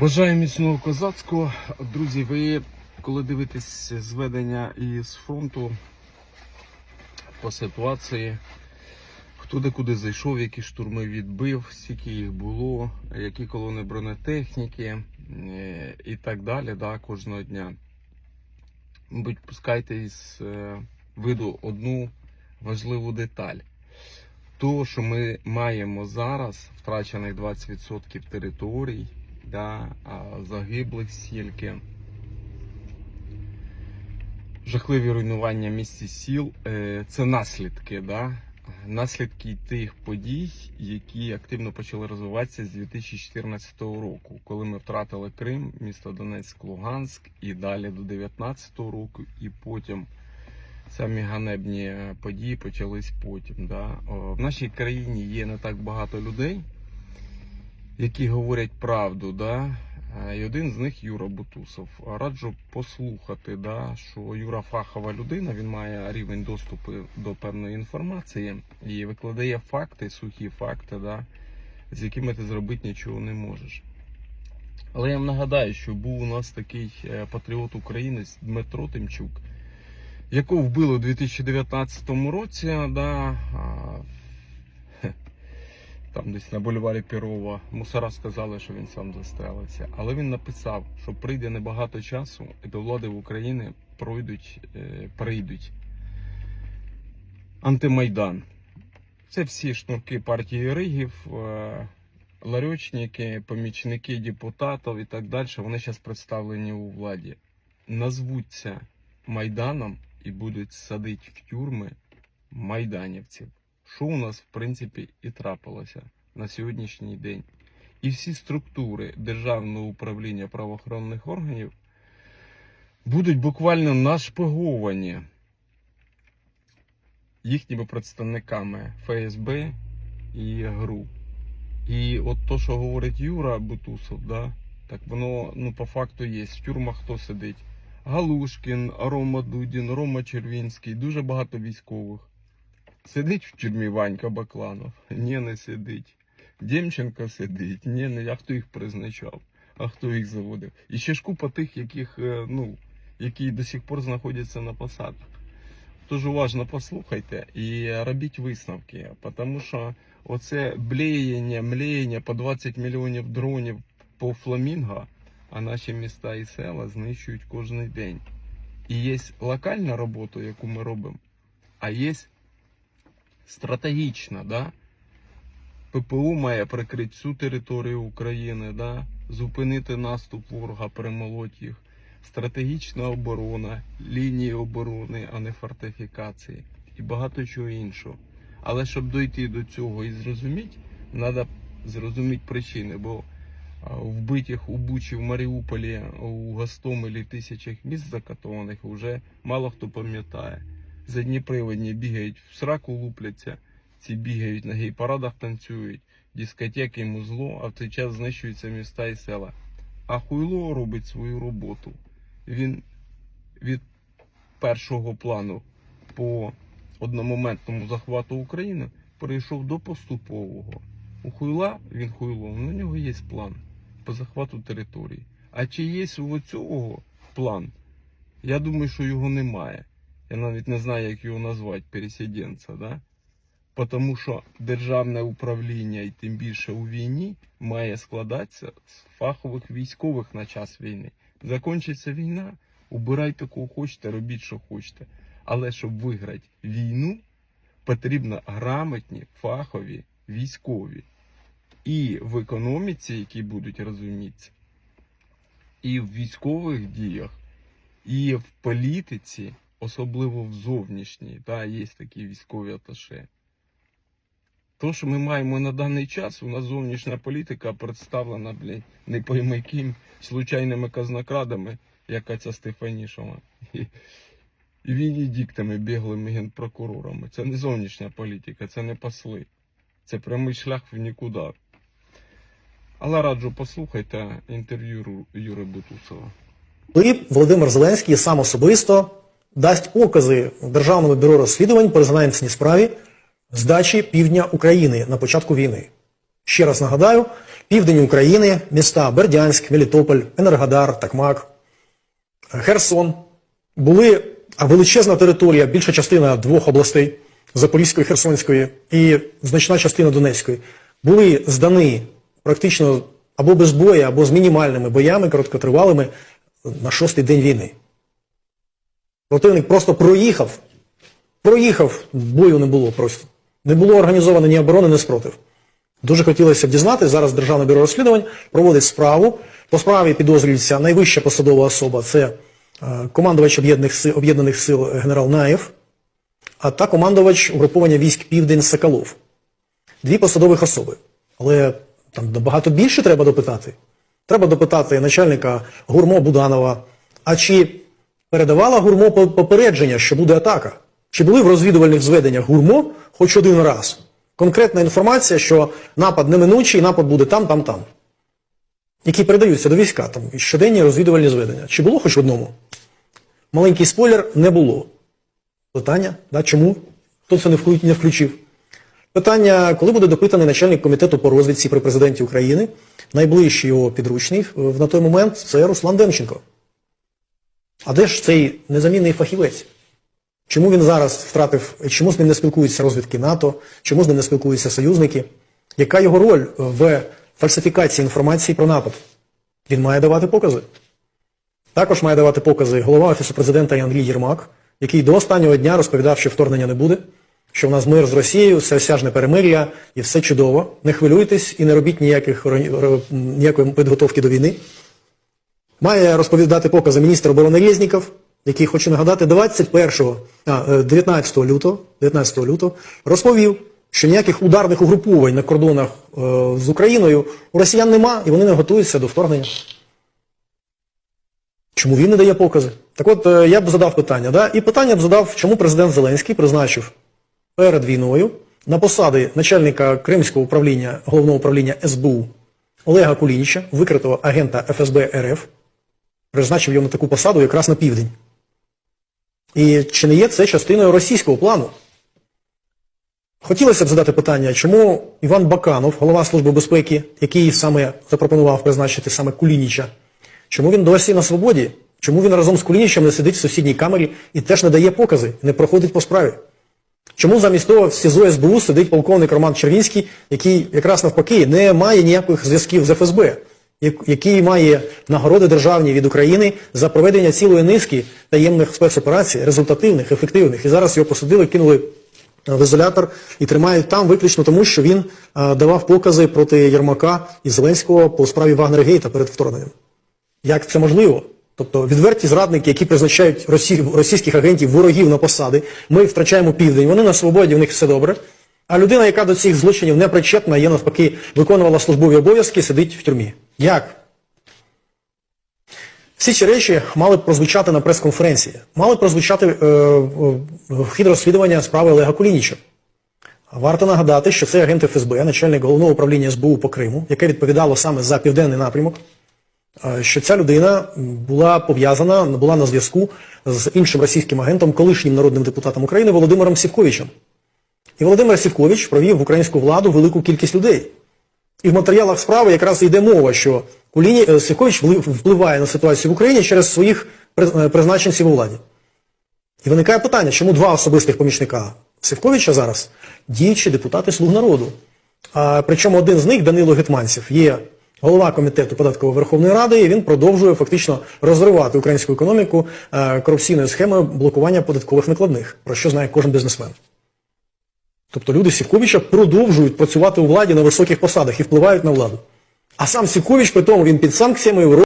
Бажаю міцного козацького. Друзі, ви коли дивитесь зведення із фронту по ситуації, хто де куди зайшов, які штурми відбив, скільки їх було, які колони бронетехніки е, і так далі, да, кожного дня. Мабуть, пускайте із е, виду одну важливу деталь. То, що ми маємо зараз, втрачених 20% територій, да, загиблих стільки, жахливі руйнування місць і сіл, е, це наслідки, да, наслідки тих подій, які активно почали розвиватися з 2014 року, коли ми втратили Крим, місто Донецьк, Луганськ і далі до 2019 року, і потім самі ганебні е, події почались потім. Да. В нашій країні є не так багато людей, які говорять правду. Да. Е, І один з них Юра Бутусов. Раджу послухати, да, що Юра фахова людина, він має рівень доступу до певної інформації і викладає факти, сухі факти, да, з якими ти зробити нічого не можеш. Але я вам нагадаю, що був у нас такий е, патріот українець Дмитро Тимчук, якого вбили у 2019 році, да, там десь на бульварі Пірова. Мусора сказали, що він сам застрелився. Але він написав, що прийде небагато часу, і до влади в Україні пройдуть, е, прийдуть антимайдан. Це всі шнурки партії Ригів, е, ларьочники, помічники депутатів і так далі. Вони зараз представлені у владі. Назвуться Майданом і будуть садити в тюрми майданівців. Що у нас, в принципі, і трапилося на сьогоднішній день. І всі структури державного управління правоохоронних органів будуть буквально нашпиговані їхніми представниками ФСБ і ГРУ. І от то, що говорить Юра Бутусов, да, так воно ну, по факту є. В тюрмах хто сидить? Галушкін, Рома Дудін, Рома Червінський, дуже багато військових. Сидить в тюрмі Ванька Бакланов? Ні, не сидить. Демченко сидить, ні, не, а хто їх призначав, а хто їх заводив. І ще ж купа тих, яких, е, ну, які до сих пор знаходяться на посадах. Тож уважно послухайте і робіть висновки, тому що оце блеєння, млеєння по 20 мільйонів дронів по фламінго, а наші міста і села знищують кожен день. І є локальна робота, яку ми робимо, а є стратегічна, да? ППУ має прикрити всю територію України, да? зупинити наступ ворога, перемолоть їх. Стратегічна оборона, лінії оборони, а не фортифікації і багато чого іншого. Але щоб дойти до цього і зрозуміти, треба зрозуміти причини, бо вбитих у Бучі, в Маріуполі, у Гостомелі тисячах міст закатованих вже мало хто пам'ятає. Задні приводні бігають в сраку лупляться, ці бігають на гей-парадах танцюють, дискотеки йому зло, а в цей час знищуються міста і села. А хуйло робить свою роботу. Він від першого плану по одномоментному захвату України перейшов до поступового. У хуйла він хуйло, на нього є план по захвату території. А чи є у цього план? Я думаю, що його немає. Я навіть не знаю, як його назвати, пересіденця, да? Тому що державне управління і тим більше у війні має складатися з фахових військових на час війни. Закінчиться війна, убирайте кого хочете, робіть, що хочете. Але щоб виграти війну, потрібно грамотні, фахові, військові. І в економіці, які будуть розумітися, і в військових діях, і в політиці, особливо в зовнішній, та, є такі військові аташе. То, що ми маємо на даний час, у нас зовнішня політика представлена, блін, не пойми яким, случайними казнокрадами, яка ця Стефанішова. І, і венедиктами, біглими генпрокурорами. Це не зовнішня політика, це не посли. Це прямий шлях в нікуди. Але раджу, послухайте інтерв'ю Юри Бутусова. Коли Володимир Зеленський сам особисто дасть покази Державному бюро розслідувань по резонансній справі здачі півдня України на початку війни. Ще раз нагадаю, південь України, міста Бердянськ, Мелітополь, Енергодар, Такмак, Херсон були величезна територія, більша частина двох областей Запорізької, Херсонської і значна частина Донецької, були здані практично або без бою, або з мінімальними боями, короткотривалими на шостий день війни. Противник просто проїхав, проїхав, бою не було просто. Не було організовано ні оборони, ні спротив. Дуже хотілося б дізнати, зараз Державне бюро розслідувань проводить справу. По справі підозрюється найвища посадова особа це е, командувач об'єднаних сил, генерал Наєв, а та командувач угруповання військ Південь Соколов. Дві посадових особи. Але там набагато більше треба допитати. Треба допитати начальника гурмо Буданова. А чи передавала гурмо попередження, що буде атака? Чи були в розвідувальних зведеннях гурмо хоч один раз? Конкретна інформація, що напад неминучий, напад буде там, там, там. Які передаються до війська, там і щоденні розвідувальні зведення. Чи було хоч в одному? Маленький спойлер не було. Питання, да, чому? Хто це не включив? Питання, коли буде допитаний начальник комітету по розвідці при президенті України, найближчий його підручний е, на той момент це Руслан Демченко. А де ж цей незамінний фахівець? Чому він зараз втратив, чому з ним не спілкуються розвідки НАТО, чому з ним не спілкуються союзники? Яка його роль в фальсифікації інформації про напад? Він має давати покази. Також має давати покази голова Офісу президента Андрій Єрмак, який до останнього дня розповідав, що вторгнення не буде, що в нас мир з Росією, всеосяжне перемир'я і все чудово. Не хвилюйтесь і не робіть ніяких, ніякої підготовки до війни. Має розповідати покази міністр оборони Резніков, який, хочу нагадати, 21, а, е, 19 лютого, 19 лютого розповів, що ніяких ударних угруповань на кордонах е, з Україною у росіян нема, і вони не готуються до вторгнення. Чому він не дає покази? Так от е, я б задав питання, да? і питання б задав, чому президент Зеленський призначив перед війною на посади начальника Кримського управління, головного управління СБУ Олега Кулініча, викритого агента ФСБ РФ, призначив на таку посаду якраз на південь. І чи не є це частиною російського плану? Хотілося б задати питання, чому Іван Баканов, голова Служби безпеки, який саме запропонував призначити саме Кулініча, чому він досі на свободі? Чому він разом з Кулінічем не сидить в сусідній камері і теж не дає покази, не проходить по справі? Чому замість того в СІЗО СБУ сидить полковник Роман Червінський, який якраз навпаки не має ніяких зв'язків з ФСБ, який має нагороди державні від України за проведення цілої низки таємних спецоперацій, результативних, ефективних. І зараз його посадили, кинули е, в ізолятор і тримають там виключно тому, що він е, давав покази проти Єрмака і Зеленського по справі Вагнергейта перед вторгненням. Як це можливо? Тобто відверті зрадники, які призначають росі... російських агентів ворогів на посади, ми втрачаємо південь, вони на свободі, у них все добре. А людина, яка до цих злочинів не причетна, є навпаки, виконувала службові обов'язки, сидить в тюрмі. Як? Всі ці речі мали б прозвучати на прес-конференції, мали б прозвучати е, хід розслідування справи Олега Кулініча. Варто нагадати, що це агент ФСБ, начальник головного управління СБУ по Криму, яке відповідало саме за південний напрямок, е, що ця людина була пов'язана, була на зв'язку з іншим російським агентом, колишнім народним депутатом України Володимиром Сівковичем. І Володимир Сівкович провів в українську владу велику кількість людей. І в матеріалах справи якраз йде мова, що Куліні, е, Сівкович впливає на ситуацію в Україні через своїх е, призначенців у владі. І виникає питання, чому два особистих помічника Сівковича зараз діючі депутати Слуг народу. А, причому один з них, Данило Гетманцев, є голова комітету податкової Верховної Ради, і він продовжує фактично розривати українську економіку е, корупційною схемою блокування податкових накладних, про що знає кожен бізнесмен. Тобто люди Сівковича продовжують працювати у владі на високих посадах і впливають на владу. А сам Сівкович, при тому, він під санкціями в